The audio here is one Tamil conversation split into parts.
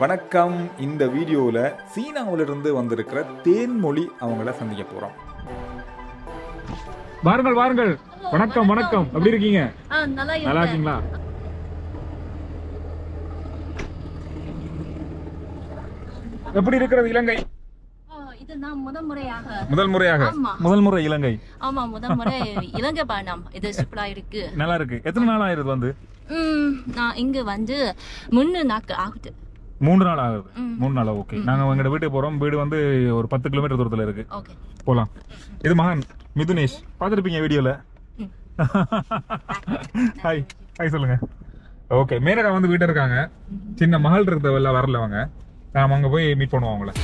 வணக்கம். இந்த வீடியோவில் சீனாவிலிருந்து வந்திருக்கிற தேன்மொழி அவங்கள சந்திக்க போகிறோம் வாருங்கள் வாருங்கள். வணக்கம் வணக்கம். எப்படி இருக்கீங்க? நல்லா இருக்கீங்களா? எப்படி இருக்கிறது இலங்கை? ஆ, இது நான் முதல் முறையாக. முதல் முறையாக. ஆமா. முதல் முறை இலங்கை. ஆமா முதல் முறை இலங்கை பயணம். இது சூப்பரா இருக்கு. நல்லா இருக்கு. எத்தனை நாள் ஆயிருது வந்து? ம் நான் இங்க வந்து மூணு நாட்கள் ஆகுது. மூன்று நாள் ஆகுது. மூணு நாள் ஓகே நாங்க எங்க வீட்டுக்கு போறோம். வீடு வந்து ஒரு பத்து கிலோமீட்டர் தூரத்துல இருக்கு. போலாம். இது மகன் மிதுனேஷ். பார்த்துருப்பீங்க வீடியோல. ஹாய் ஹாய் சொல்லுங்க. ஓகே மேனகா வந்து வீட்டில் இருக்காங்க. சின்ன மகள் இருக்கிறவல்ல வரல அவங்க. நாம அங்க போய் மீட் பண்ணுவோம் அவங்கள.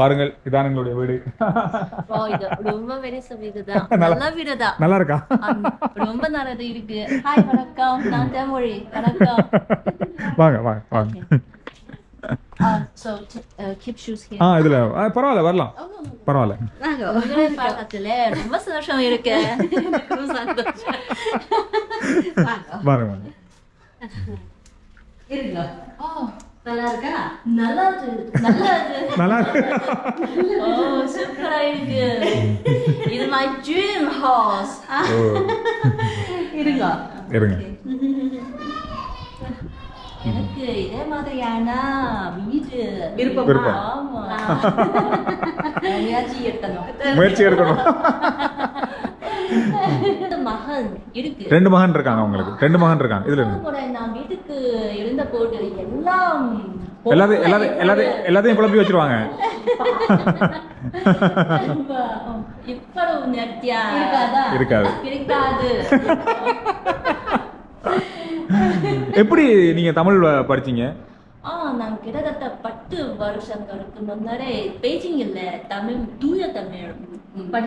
பாருங்கள் இதான் எங்களுடைய வீடு. ரொம்ப பெரிய வீடு தான் நல்ல வீடு தான் நல்லா இருக்கா? ரொம்ப நல்லது இருக்கு. ஹாய் வணக்கம். நான் தேமொழி வணக்கம். வாங்க வாங்க வாங்க. இதுல பரவாயில்ல வரலாம். பரவாயில்ல. ரொம்ப சந்தோஷம் இருக்கு. வாங்க. வாங்க நல்லா இருக்கா நல்லா இருக்கு. நல்லா இருக்கு. நல்லா இருக்கு. ஓ சூப்பரா இருக்கு இது மை ட்ரீம் ஹவுஸ் ஓ. இருங்க. இருங்க. எனக்கு இதே மாதிரியான வீடு. விருப்பமா? ஆமா. முயற்சி எடுக்கணும் முயற்சி எடுக்கணும். இருக்கு. ரெண்டு மகன் இருக்காங்க உங்களுக்கு ரெண்டு மகன் இருக்காங்க. இதுல நான் வீட்டுக்கு இருந்த போது எல்லாம் எல்லாத்தையும் எல்லாத்தையும் எல்லாத்தையும் எல்லாத்தையும் குழப்பி வச்சிருவாங்க. இவ்வளவு நேர்த்தியா? இருக்காதா? இருக்காது. இருக்காது. எப்படி நீங்க தமிழ் படிச்சீங்க? நான் கிட்டத்தட்ட பத்து வருஷங்களுக்கு முன்னாடி பெய்ஜிங்ல தமிழ் தூய தமிழ்?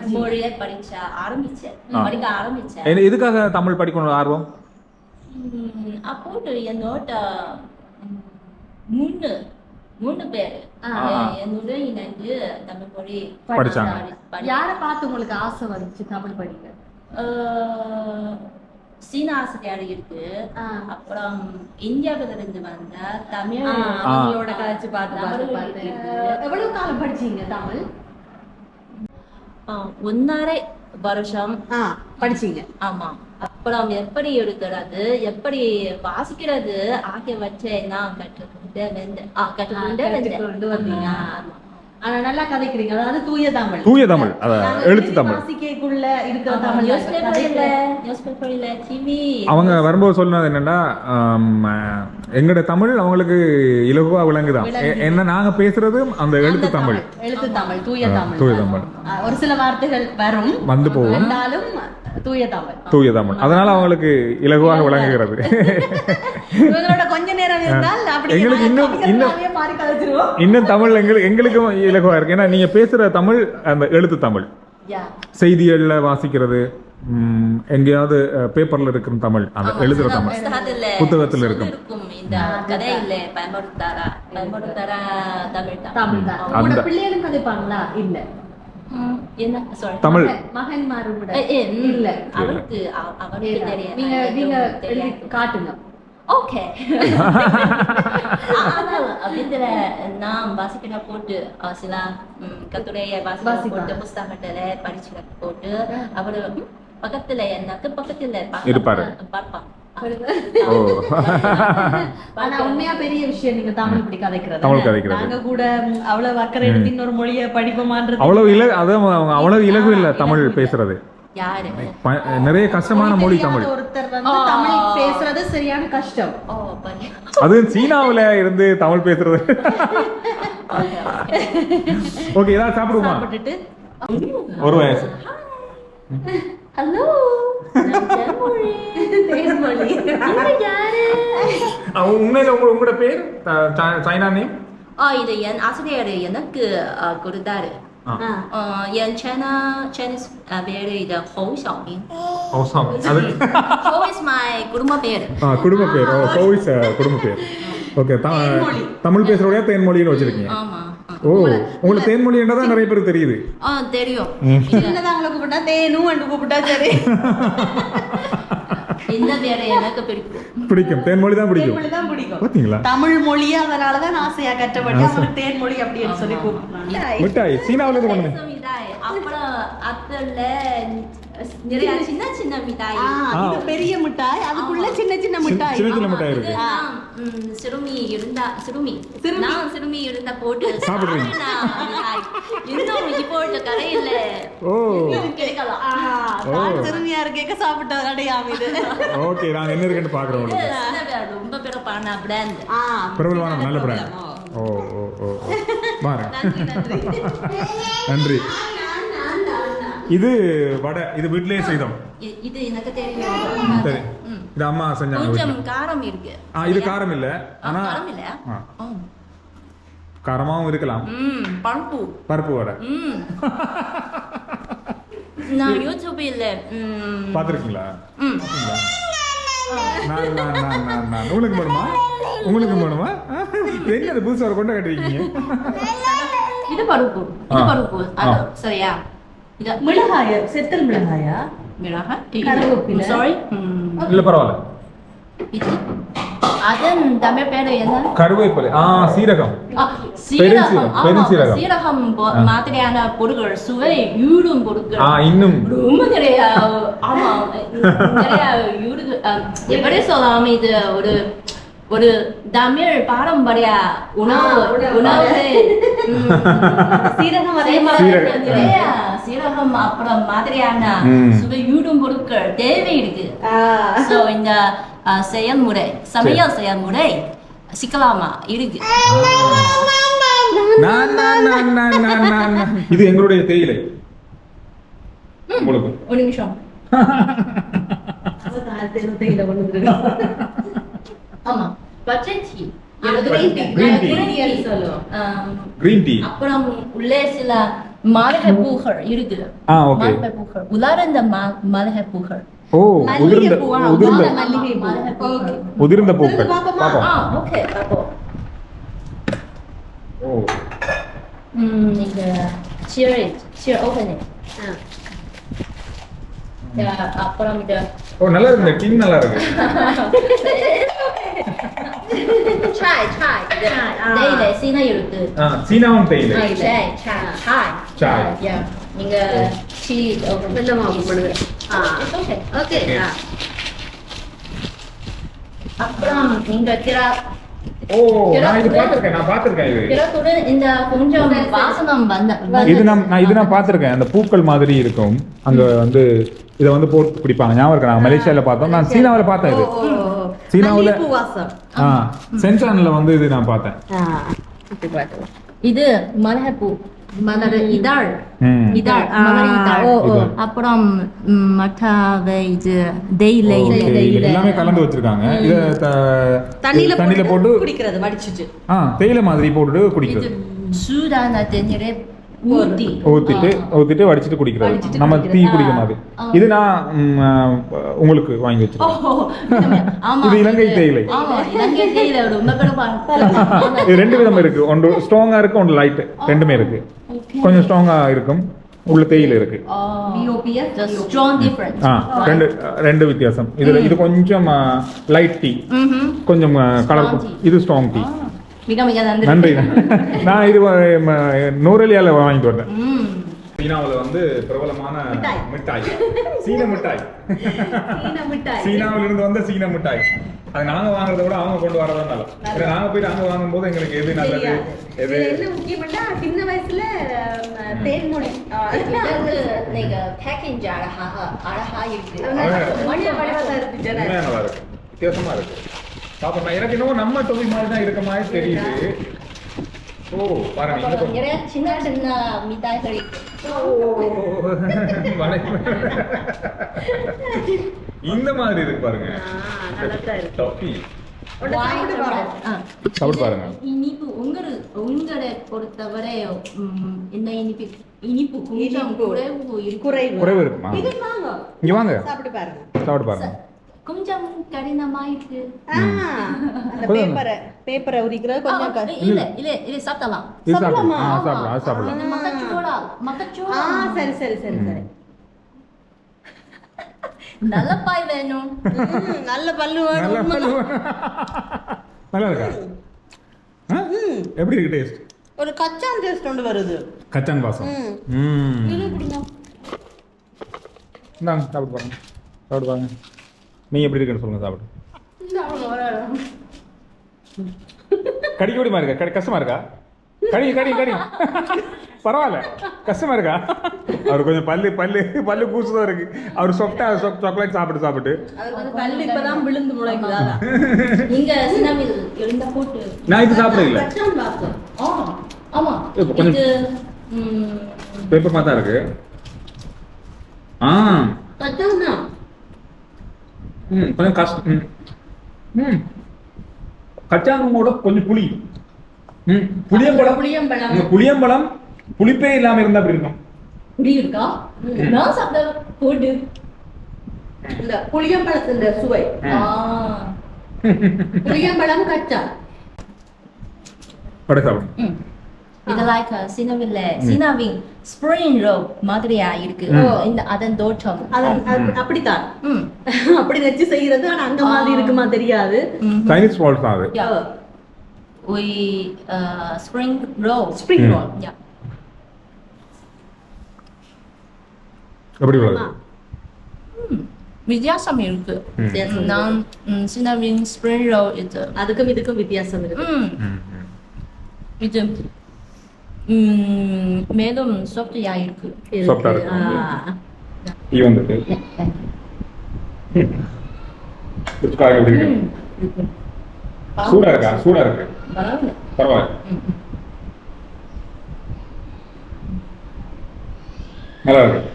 மொழியை படிச்ச ஆரம்பிச்சேன். படிக்க ஆரம்பிச்சேன் எதுக்காக தமிழ் படிக்கணும் ஆர்வம் ம், அப்போது என்னோட மூணு மூணு பேர் என்னோட இணைந்து தமிழ் மொழி படிச்சாங்க. படி- யாரை பார்த்து உங்களுக்கு ஆசை வந்துச்சு தமிழ் படிக்க சீன ஆசிரியர் இருக்கு. அப்புறம் இந்தியாவில இருந்து வந்த தமிழ் அவங்களோட கதைச்சு பார்த்து பார்த்து பார்த்து. எவ்வளவு காலம் படிச்சீங்க தமிழ்? ஒன்னரை வருஷம். படிச்சீங்க. ஆமா. அப்புறம் எப்படி இருக்கிறது எப்படி வாசிக்கிறது ஆகியவற்றை நான் கற்றுக்கொண்டு வந்தேன் ஆ, கற்றுக்கொண்டு வந்தேன். நல்லா கதைக்கிறீங்க. அதாவது தூய தமிழ். தூய தமிழ். எழுத்து தமிழ். வாசிக்கக்குள்ள இருக்கிற தமிழ் அவங்க வரும்போது சொன்னது என்னன்னா எங்களோட தமிழ் அவங்களுக்கு இலகுவா விளங்குதான். என்ன நாங்க பேசுறது அந்த எழுத்து தமிழ். எழுத்து தமிழ் தூய தமிழ். தூய தமிழ். ஒரு சில வார்த்தைகள் வரும். வந்து போகும். தூய தமிழ் தூய தமிழ் அதனால அவங்களுக்கு இலகுவாக விளங்குகிறது. இவங்களோட கொஞ்ச நேரம் இருந்தால் எங்களுக்கு இன்னும் இன்னும் இன்னும் தமிழ் எங்களுக்கு எங்களுக்கும் இலகுவா இருக்கு. ஏன்னா நீங்க பேசுற தமிழ் அந்த எழுத்து தமிழ். யா. செய்திகள்ல வாசிக்கிறது எங்கேயாவது பேப்பர்ல இருக்கிற தமிழ். அந்த எழுதுற தமிழ். புத்தகத்துல இருக்கும். அந்த- தமிழ். மகன் மாறுபட ஏ, ஏ, ம், இல்ல. அவருக்கு அவ- அவருக்கு நீங்க நீங்க தெரியாது. காட்டுங்க. ஓகே. அப்படின்ற நான் வாசிக்கிற போட்டு சில கட்டுரையை வாசிப்பாங்க. போட்டு புஸ்தகத்துல படிச்சுக்கிற போட்டு அவரு பக்கத்துல எனக்கு பக்கத்துல பார்க்க- உண்மையா பெரிய விஷயம். நீங்க தமிழ் இப்படி கதைக்கிறது. தமிழ் கதைக்கிறது. நாங்க கூட அவ்வளவு அக்கறை எடுத்து இன்னொரு மொழியை படிப்போமான்றது அவ்வளவு இல அதான் அவ்வளவு இலகு இல்ல தமிழ் பேசுறது. நிறைய கஷ்டமான மொழி தமிழ். ஒருத்தர் வந்து ஆ. தமிழ் பேசுறது சரியான கஷ்டம். அது சீனாவுல இருந்து தமிழ் பேசுறது. ஓகே ஏதாவது சாப்பிடுவோமா? சாப்பிட்டுட்டு. ஒரு வயசு. ஹலோ தேன்மொழி தேன்மொழி நீங்க யாரு அவங்க உண்மையில உங்க உங்களோட பேர்? China name? இது என் ஆசிரியர் எனக்கு கொடுத்தாரு. என் சைனா அஹ், பேரு இது ஹோ ஷாமிங் அவசரம் அது ஹோ இஸ் மை குடும்ப பேர். குடும்ப பேர். ஓ கோவிஸ் குடும்ப பேர். ஓகே. தமிழ் பேசுறவரையா தேன்மொழின்னு வச்சிருக்கீங்க. ஆமா. ஓ உங்களுக்கு தேன்மொழி என்றதான் நிறைய பேருக்கு தெரியுது. ஆ தெரியும். சின்னதா உங்களை கூப்பிட்டா தேனும் கூப்பிட்டா சரி. இந்த பேரை எனக்கு பிடிக்கும். பிடிக்கும். தேன்மொழி தான் பிடிக்கும். தேன்மொழி தான் பிடிக்கும். பாத்தீங்களா? தமிழ் மொழி அதனாலதான் ஆசையா கற்றபடி அவங்களுக்கு தேன்மொழி அப்படின்னு சொல்லி கூப்பிடுறாங்க. மிட்டாய். சீனாவுல இருந்து கொண்டு அப்புறம் அதுல நிறைய சின்ன சின்ன மிட்டாய். ஆ, இது பெரிய மிட்டாய். அதுக்குள்ள சின்ன சின்ன மிட்டாய். சின்ன சின்ன மிட்டாய் இருக்கு. சிறுமி இருந்தா சிறுமி. நான் சிறுமி இருந்தா போட்டு சாப்பிடுறீங்க. இன்னும் இப்போது கடையில ஓ. தான் சிறுமியா இருக்கேக்க சாப்பிட்ட இது. ஓகே என்ன இருக்குன்னு ரொம்ப பிரபலமான பிராண்ட் ஆ, பிரபலமான நல்ல பிராண்ட் ஓ ஓ ஓ ஓ. பாருங்க. நன்றி நன்றி. நன்றி. இது வடை இது வீட்லயே செய்தோம். இது எனக்கு தெரியும். சரி. இது அம்மா செஞ்சாங்க கொஞ்சம். காரம் இருக்கு. ஆ இது காரம் இல்ல. ஆனா காரம் இல்ல. காரமாவும் இருக்கலாம். ம் பருப்பு. பருப்பு வடை. நான் யூடியூப்ல ம். பாத்திருக்கீங்களா? நான் நான் நான் நான் நான். உங்களுக்கு வேணுமா? உங்களுக்கு வேணுமா? என்ன ஒரு கொண்ட கட்டுறீங்க இது பருப்பு. இது. பருப்பு. சரியா? மிளகாய செத்தல் மிளகாயா மிளகாய் கருவேப்பிலை. சாரி இல்ல பரவாயில்ல இது அதன் தமிழ் பேரு என்ன கருவேப்பிலை ஆ சீரகம் சீரகம் பெருஞ்சீரகம். சீரகம். மாதிரியான பொருட்கள் சுவை யூடும் பொருட்கள் ஆ இன்னும் ரொம்ப நிறைய ஆமா நிறைய யூடு எப்படி சொல்லலாம் இது ஒரு ஒரு தமிழ் பாரம்பரிய உணவு உணவு சீரகம் அதே மாதிரி. நிறைய சீரகம் அப்புறம் மாதிரியான ம். சுவை யூடும் பொருட்கள் தேவை இருக்கு ஸோ இந்த செயல்முறை சமையல் செயல்முறை சிக்கலாமா? இருக்கு. இது எங்களுடைய தேயிலை. உங்களுக்கு. ஒரு நிமிஷம். ஆமா. பச்சை. Green tea. அப்புறம் உள்ளே சில மலகை பூக்கள் இருக்கு. மலகை பூக்கள் உலர்ந்த ம- மலகை பூக்கள் ஓ உதிர்ந்த பூவா? உதிர்ந்த. பூக்கள். பாப்போம். ஓகே ஓ. ம் நீங்க cheer it cheer open it. அப்புறம் இது ஓ நல்லா இருக்கு. இந்த டின் நல்லா இருக்கு. சாய் சாய் இது ஆ. தேயிலை சீனா இருக்கு ஆ சீனாவும் தேயிலை. சாய் சாய் சாய் சாய். Yeah, நீங்க டீ open மெல்லமா open பண்ணுங்க. ஆ. It's okay Okay. Okay. ஆ. அப்புறம் நீங்க கிரா ஓ நான் இது பார்த்திருக்கேன் நான் பார்த்திருக்கேன் இது கிரத்துடன் இந்த கொஞ்சம் வாசனம் வந்த இது நான் நான் இது நான் பார்த்திருக்கேன் அந்த பூக்கள் மாதிரி இருக்கும் அங்க வந்து இதை வந்து போட்டு குடிப்பாங்க ஞாபகம் இருக்கு நான் மலேசியால பார்த்தோம் நான் சீனாவுல பார்த்தேன் இது. சீனாவுல மல்லிகைப்பூ வாசம். ஆ சென்சான்ல வந்து இது நான் பார்த்தேன். இது மலர்பூ மலர் இதழ். இதழ் மலர் இதழ். அப்புறம் ம், மற்ற இது தேயிலை. எல்லாமே கலந்து வச்சிருக்காங்க. இத த- தண்ணியில தண்ணியில போட்டு குடிக்கிறது வடிச்சிட்டு. ஆ தேயிலை மாதிரி போட்டுட்டு இது குடிக்கிறது சூடான தண்ணீரை ஊத்தி. ஊத்திட்டு ஊத்திட்டு வடிச்சிட்டு குடிக்கிறது. நம்ம டீ குடிக்கிறது. குடிக்க மாதிரி. ஆ. இது நான் உங்களுக்கு வாங்கி வச்சிருக்கேன். ஆமா இது இலங்கை தேயிலை. ஆமா இலங்கை தேயிலை ரொம்ப பிரபலம் இது ரெண்டு விதம் இருக்கு. ஒன்று ஸ்ட்ராங்கா இருக்கு ஒன்று லைட் ரெண்டுமே இருக்கு. கொஞ்சம் ஸ்ட்ராங்கா இருக்கும். உள்ள தேயிலை இருக்கு. BOPS, the strong difference. ஆ ரெண்டு ரெண்டு வித்தியாசம். இதுல இது கொஞ்சம் லைட் டீ. கொஞ்சம் கலர். இது ஸ்ட்ராங் டீ நன்றி. நன்றி. நான் இது நூறலியால வாங்கிட்டு வந்தேன். சீனாவில் வந்து பிரபலமான மிட்டாய். சீன மிட்டாய். சீன மிட்டாய். சீனாவில இருந்து வந்த சீன மிட்டாய். அது நாங்க வாங்குறத விட அவங்க கொண்டு வரதான் நல்லா ஏன்னா நாங்க போய் அங்க வாங்கும்போது எங்களுக்கு எது நல்லது. எது? என்ன சின்ன வயசுல தேன்மொழி. அழகா இருக்கு. இருந்துச்சு நல்லா இருக்கு. வித்தியாசமா இருக்கு. பாப்போம் எனக்கு இன்னும் நம்ம தொழில் மாதிரி தான் இருக்க மாதிரி தெரியுது. ஓ பாருங்க இந்த பக்கம். சின்ன சின்ன மிட்டாய்கள். இந்த மாதிரி இருக்கு பாருங்க. ஒண்ணு சாப்பிட்டு பாருங்க. ஆ. சாப்பிட்டு பாருங்க. இனிப்பு உங்களை பொறுத்தவரை என்ன இனிப்பு? இனிப்பு கொஞ்சம். குறைவு குறைவு இருக்குமா? இது வாங்க. இங்க வாங்க. சாப்பிட்டு பாருங்க. சாப்பிட்டு பாருங்க. கொஞ்சம் அந்த பேப்பரை பேப்பரை உரிக்கிறது கொஞ்சம் இல்ல இல்ல இது சாப்பிடலாம். சாப்பிடலாம் சாப்பிடலாமா? ஆ சாப்பிடலாம் இந்த மக்கச்சோளா ஆ மக்கச்சோளா சரி சரி சரி. சரி நல்ல பாய் வேணும். நல்ல பல்லு வேணும். நல்லா இருக்கா? எப்படி இருக்கு டேஸ்ட் ஒரு கச்சான் டேஸ்ட் ஒன்று வருது. கச்சான் வாசம். ம். இது இந்தாங்க சாப்பிட்டு பாருங்க. சாப்பிட்டு பாருங்க. நீங்க எப்படி இருக்குன்னு சொல்லுங்க சாப்பிட்டு கடிக்க முடியுமா இருக்கா? கடி கஷ்டமா இருக்கா? கடி கடி கடி. பரவாயில்ல. கஷ்டமா இருக்கா? அவர் கொஞ்சம் பல்லு பல்லு பல்லு கூசுதான் இருக்கு. அவர் சொப்டா சாக்லேட் சாப்பிட்டு சாப்பிட்டு. நான் இது சாப்பிட இல்லை கொஞ்சம் பேப்பர் மாதிரி தான் இருக்கு. ஆ. ம் கொஞ்சம் கஷ்டம் ம். ம். கச்சாங்கோட கொஞ்சம் புளி. ம் புளியம்பழம். புளியம்பழம். இந்த புளியம்பழம் புளிப்பே இல்லாம இருந்தா அப்படி இருக்கும்? புடி இருக்கா நான் சாப்பிட போட்டு இந்த புளியம்பழத்தின் சுவை. புளியம்பழம் கச்சான் படை சாப்பிடும் ம். இது லைக் சினவில்ல. சினாவின் ஸ்ப்ரிங் ரோ மாதிரியா இருக்கு. இந்த அதன் தோற்றம். அப்படித்தான். ம். அப்படி வச்சு செய்யறது. ஆனா அங்க மாதிரி இருக்குமா தெரியாது. சைனீஸ் ஃபால்ஸ் தான் அது. Yeah. We uh, spring roll. Spring ம். Roll Yeah. உள்ளது. வித்தியாசம் இருக்கு. நான் ம், சின்னவின் ஸ்ப்ரிங் ரோல் இது. அதுக்கும் இதுக்கும் வித்தியாசம் இருக்கு. இது மேலும் சாஃப்டியா இருக்கு. சூடா இருக்கா சூடா இருக்கு பரவாயில்ல. நல்லா இருக்கு.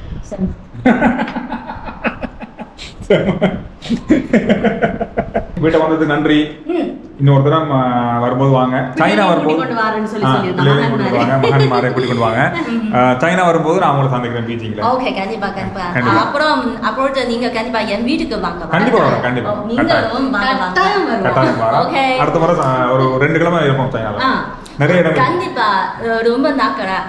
வீட்டை வந்ததுக்கு நன்றி. இன்னொரு ஆ, வரும்போது வாங்க சைனா வரும்போது மகன்மாரை. கூட்டிக் கொண்டு வாங்க சைனா வரும்போது நான் உங்களை சந்திக்கிறேன் பீச்சிங்ல ஓகே கண்டிப்பா கண்டிப்பா. அப்புறம் அப்பொழுது நீங்க கண்டிப்பா என் வீட்டுக்கு வாங்க கண்டிப்பா வரேன், கண்டிப்பா. நீங்களும் வாங்க கட்டாயம். Okay. அடுத்த முறை ஒரு ரெண்டு கிழமை இருப்போம் சைனால ஆ. நிறைய இடம். கண்டிப்பா ரொம்ப நாக்கடா.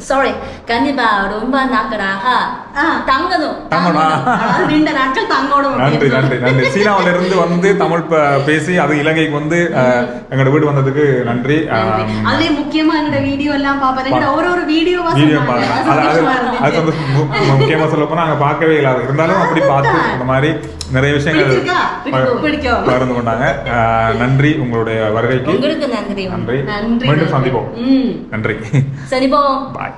சாரி கண்டிப்பா ரொம்ப நாக்கடாக ஆ. தங்கணும். தங்கணும். ரெண்டு நாட்கள் தங்கோட நன்றி நன்றி நன்றி. சீனாவில இருந்து வந்து தமிழ் பேசி அது இலங்கைக்கு வந்து எங்களோட வீடு வந்ததுக்கு நன்றி. அதுலயே முக்கியமா என்னோட வீடியோ எல்லாம் பாப்பேன் என்னோட ஒரு ஒரு வீடியோ. பாருங்க அது. வந்து முக்கியமா சொல்ல போனா நாங்க பார்க்கவே இல்லாத இருந்தாலும் அப்படி பார்த்து இந்த மாதிரி நிறைய விஷயங்கள். பகிர்ந்து கொண்டாங்க. நன்றி உங்களுடைய வருகைக்கு. உங்களுக்கு நன்றி. நன்றி. மீண்டும் சந்திப்போம். நன்றி. சரி போவோம் பாய்